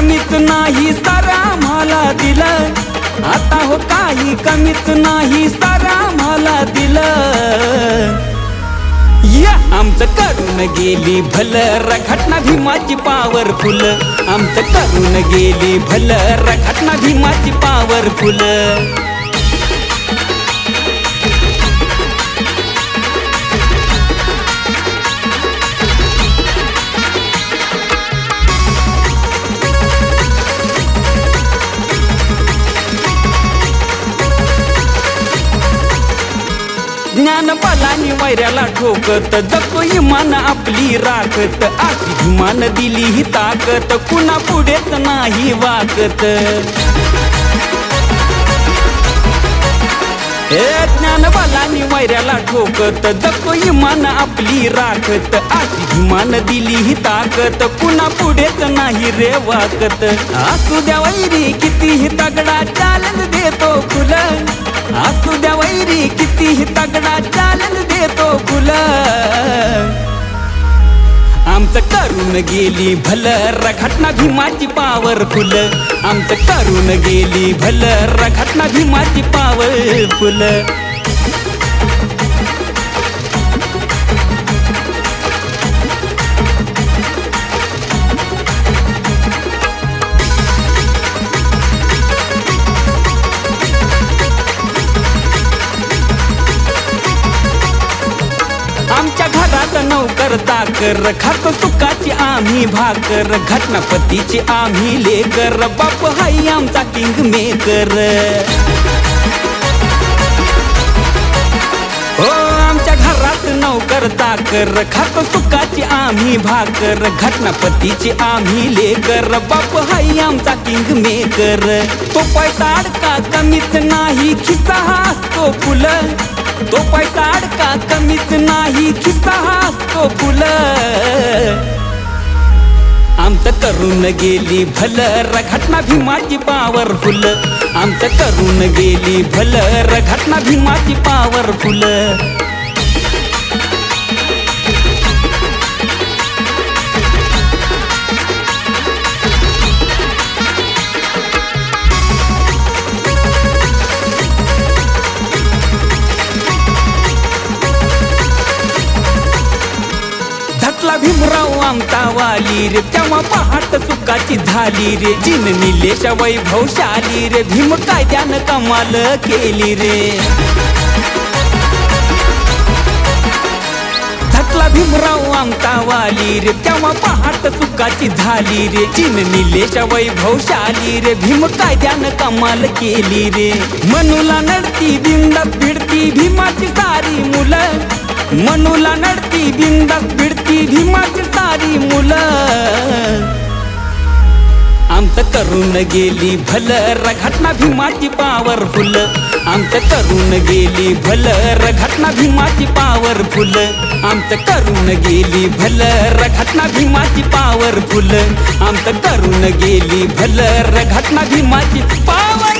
कमीच नाही सारा मला दिलं. आता हो काही कमीच नाही सारा मला दिलं. या आमचं करून गेली भलर घटना भीमाची पावरफुल आमचं करून गेली भल रघटना भीमाची पावरफुल ज्ञान बलानी वैऱ्याला ठोकत जगतो इमान आपली राखत. अशी भीमान दिली ही ताकत कुणा पुढेच नाही वाकत हे ज्ञान बलानी वैऱ्याला ठोकत जको इमान आपली राखत. अशी इमान दिली ही ताकत कुणा पुढेच नाही रे वाकत. असू द्या वैरी कितीही तगडा चालन देतो फुलं असू द्या वैरी कितीही तगडा चालन देतो करून गेली भल घटना भीमाची पावरफुल आमचं करून गेली भलर रघटना भीमाची पावरफुल घरात नौकर चाकर खातो तुकाची आम्ही भाकर घटनापतीची आम्ही लेकर बाप हाई आमचा किंग मेकर हो आमच्या घरात नौकर चाकर खातो सुखाची आम्ही भाकर घटनापतीची आम्ही लेकर बाप हाई आमचा हो, किंग मेकर तो पैसा अडका कमीच नाही खिस्सा हा असतो फुलं. तो पैसा अडका कमीच नाही खिस्सा फुलं आमचं करून गेली भलर घटना भीमाची पावरफुल आमचं करून गेली भलर घटना भीमाची पावरफुल भीमराव आमचा वाली रे तेव्हा पहाट सुखाची झाली रे. जिन निलेशा वैभवशाली रे भीम कायद्यानं कमाल केली रे. थकला भीमराव आमचा वाली रे तेव्हा पहाट सुखाची झाली रे. जिन निलेशा वैभवशाली रे भीम कायद्यानं कमाल केली रे. मनुला नडती बिंदात भिडती भीमाची सारी मुलं मनुला नडती बिंदास भिडती भीमाची सारी मुलं. आमचं करून गेली भल रघटना भीमाची पावरफुल आमचं करून गेली भल रघटना भीमाची पावरफुल आमचं करून गेली भल रघटना भीमाची पावरफुल आमचं करून गेली भल रघटना भीमाची पावर